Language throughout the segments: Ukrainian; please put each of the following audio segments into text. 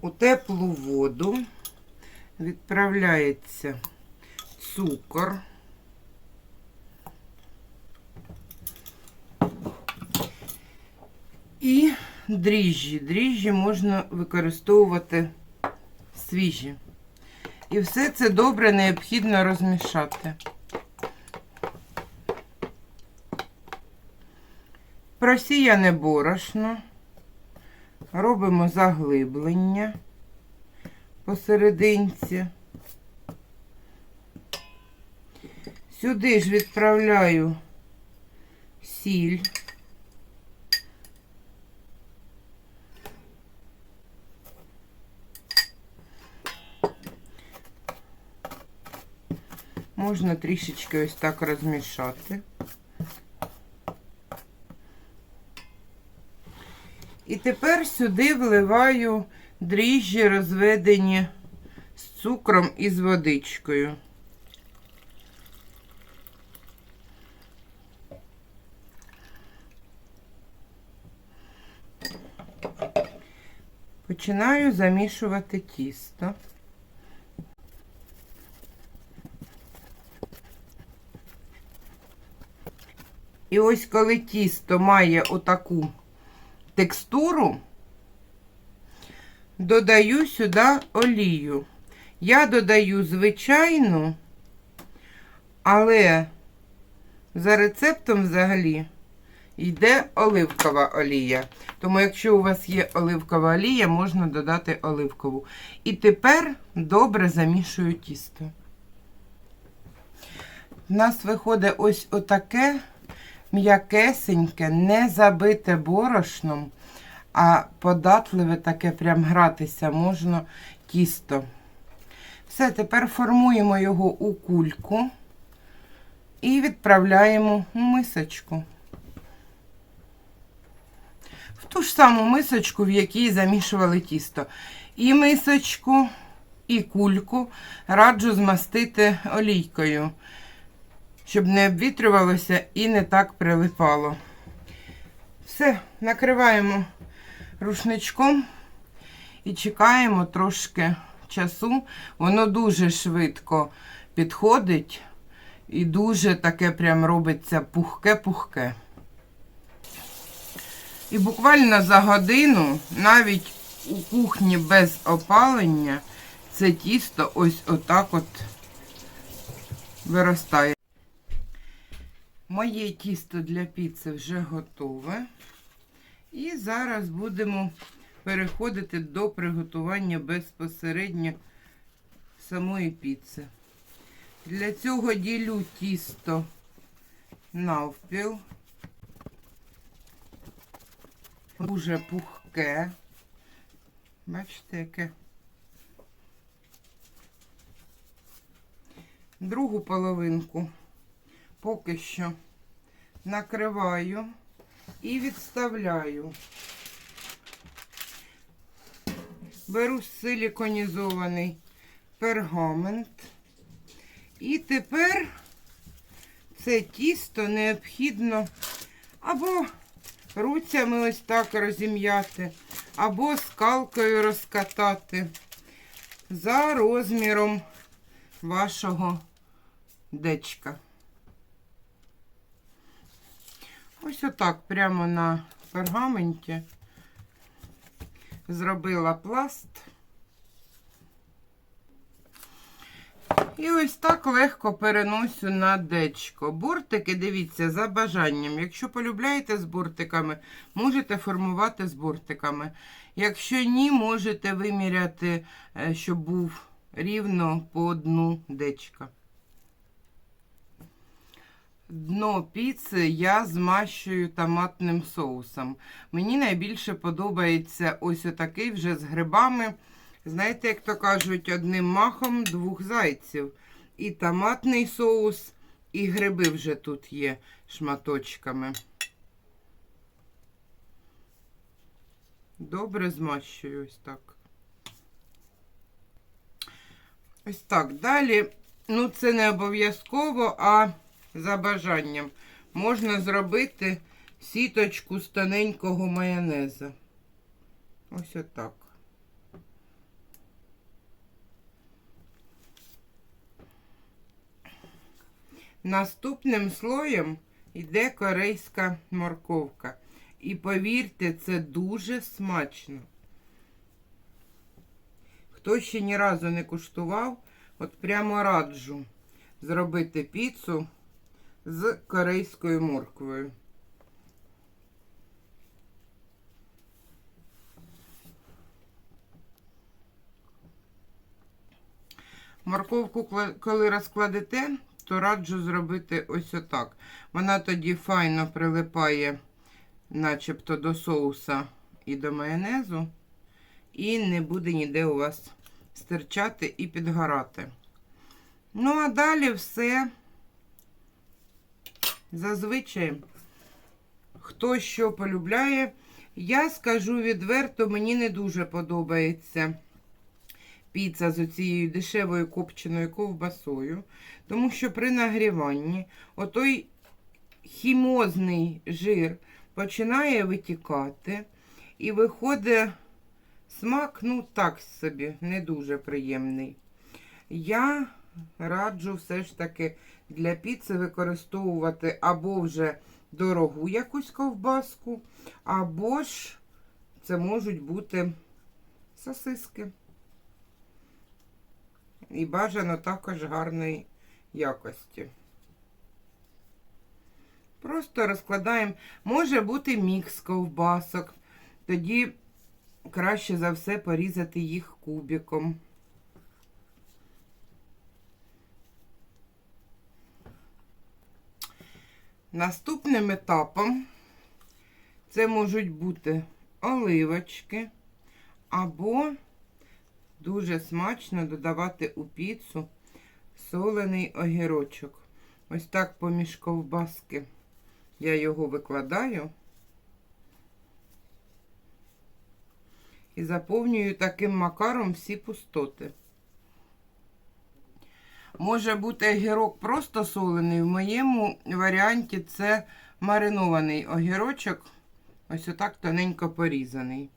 У теплу воду відправляється цукор. І дріжджі. Дріжджі можна використовувати свіжі. І все це добре необхідно розмішати. Просіяне борошно. Робимо заглиблення посерединці. Сюди ж відправляю сіль. Можна трішечки ось так розмішати. І тепер сюди вливаю дріжджі, розведені з цукром і з водичкою. Починаю замішувати тісто. І ось коли тісто має отаку текстуру, додаю сюди олію. Я додаю звичайну, але за рецептом взагалі йде оливкова олія. Тому, якщо у вас є оливкова олія, можна додати оливкову. І тепер добре замішую тісто. У нас виходить ось отаке м'якесеньке, не забите борошном, а податливе таке прям гратися можна тісто. Все, тепер формуємо його у кульку і відправляємо у мисочку. В ту ж саму мисочку, в якій замішували тісто. І мисочку, і кульку раджу змастити олійкою щоб не обвітрювалося і не так прилипало. Все, накриваємо рушничком і чекаємо трошки часу. Воно дуже швидко підходить і дуже таке прям робиться пухке-пухке. І буквально за годину, навіть у кухні без опалення, це тісто ось отак от виростає. Моє тісто для піци вже готове. І зараз будемо переходити до приготування безпосередньо самої піци. Для цього ділю тісто навпіл. Дуже пухке. Бачите, яке. Другу половинку поки що накриваю і відставляю. Беру силіконізований пергамент. І тепер це тісто необхідно або руцями ось так розім'яти, або скалкою розкатати за розміром вашого дечка. Ось отак, прямо на пергаменті зробила пласт. І ось так легко переносю на дечко. Бортики, дивіться, за бажанням. Якщо полюбляєте з бортиками, можете формувати з бортиками. Якщо ні, можете виміряти, е, щоб був рівно по одну дечка. Дно піци я змащую томатним соусом. Мені найбільше подобається ось отакий вже з грибами. Знаєте, як то кажуть, одним махом двох зайців. І томатний соус, і гриби вже тут є шматочками. Добре змащую ось так. Ось так. Далі, ну, це не обов'язково, а за бажанням. Можна зробити сіточку з тоненького майонеза. Ось отак. Наступним слоєм йде корейська морковка. І повірте, це дуже смачно. Хто ще ні разу не куштував, от прямо раджу зробити піцу з корейською морквою. Морковку, коли розкладете, то раджу зробити ось отак. Вона тоді файно прилипає, начебто до соуса і до майонезу, і не буде ніде у вас стирчати і підгорати. Ну, а далі все зазвичай, хто що полюбляє. Я скажу відверто, мені не дуже подобається піца з оцією дешевою копченою ковбасою, тому що при нагріванні отой хімозний жир починає витікати і виходить смак, ну так собі, не дуже приємний. Я раджу все ж таки для піци використовувати або вже дорогу якусь ковбаску, або ж це можуть бути сосиски. І бажано також гарної якості. Просто розкладаємо. Може бути мікс ковбасок. Тоді краще за все порізати їх кубиком. Наступним етапом це можуть бути оливочки або Дуже смачно додавати у піцу солений огірочок. Ось так поміж ковбаски я його викладаю і заповнюю таким макаром всі пустоти. Може бути огірок просто солений. В моєму варіанті це маринований огірочок, ось отак тоненько порізаний.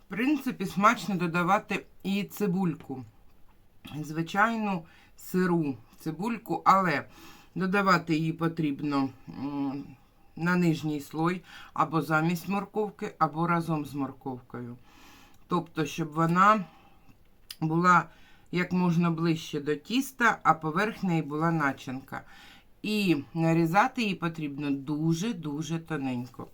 В принципі, смачно додавати і цибульку. Звичайну сиру цибульку, але додавати її потрібно на нижній слой або замість морковки, або разом з морковкою. Тобто, щоб вона була як можна ближче до тіста, а поверх неї була начинка. І нарізати її потрібно дуже-дуже тоненько.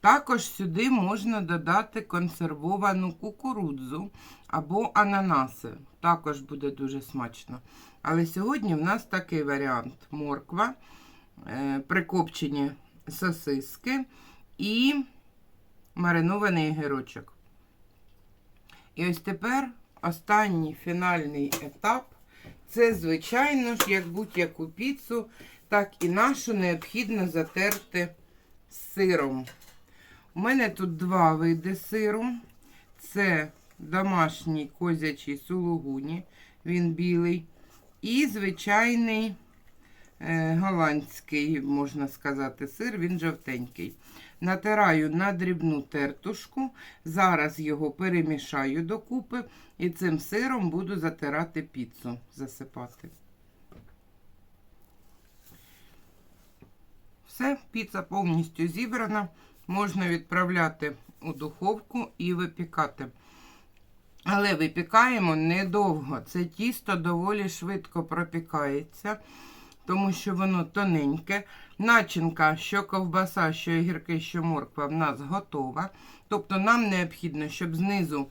Також сюди можна додати консервовану кукурудзу або ананаси. Також буде дуже смачно. Але сьогодні в нас такий варіант: морква, е, прикопчені сосиски і маринований гірочок. І ось тепер останній фінальний етап. Це, звичайно ж, як будь-яку піцу, так і нашу необхідно затерти сиром. У мене тут два види сиру. Це домашній козячий сулугуні, він білий. І звичайний голландський, можна сказати, сир, він жовтенький. Натираю на дрібну тертушку. Зараз його перемішаю докупи і цим сиром буду затирати піцу, засипати. Все, піца повністю зібрана. Можна відправляти у духовку і випікати. Але випікаємо недовго. Це тісто доволі швидко пропікається, тому що воно тоненьке. Начинка, що ковбаса, що огірки, що морква, в нас готова. Тобто нам необхідно, щоб знизу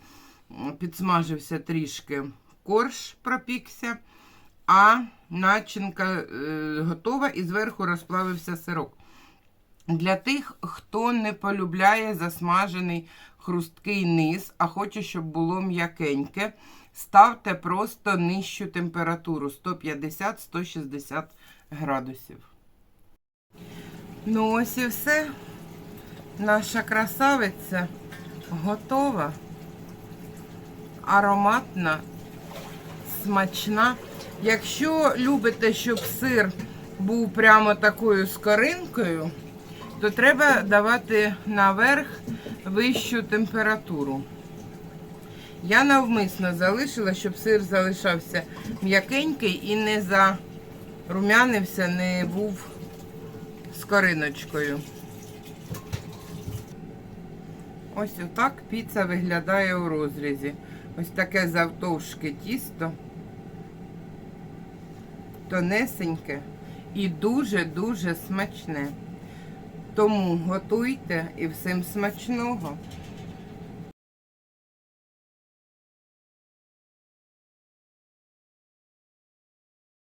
підсмажився трішки корж пропікся, а начинка е, готова і зверху розплавився сирок. Для тих, хто не полюбляє засмажений хрусткий низ, а хоче, щоб було м'якеньке, ставте просто нижчу температуру 150-160 градусів. Ну, ось і все. Наша красавиця готова, ароматна, смачна. Якщо любите, щоб сир був прямо такою скоринкою, то треба давати наверх вищу температуру. Я навмисно залишила, щоб сир залишався м'якенький і не зарум'янився, не був з кориночкою. Ось отак піца виглядає у розрізі. Ось таке завтовшки тісто. Тонесеньке і дуже-дуже смачне. Тому готуйте і всім смачного.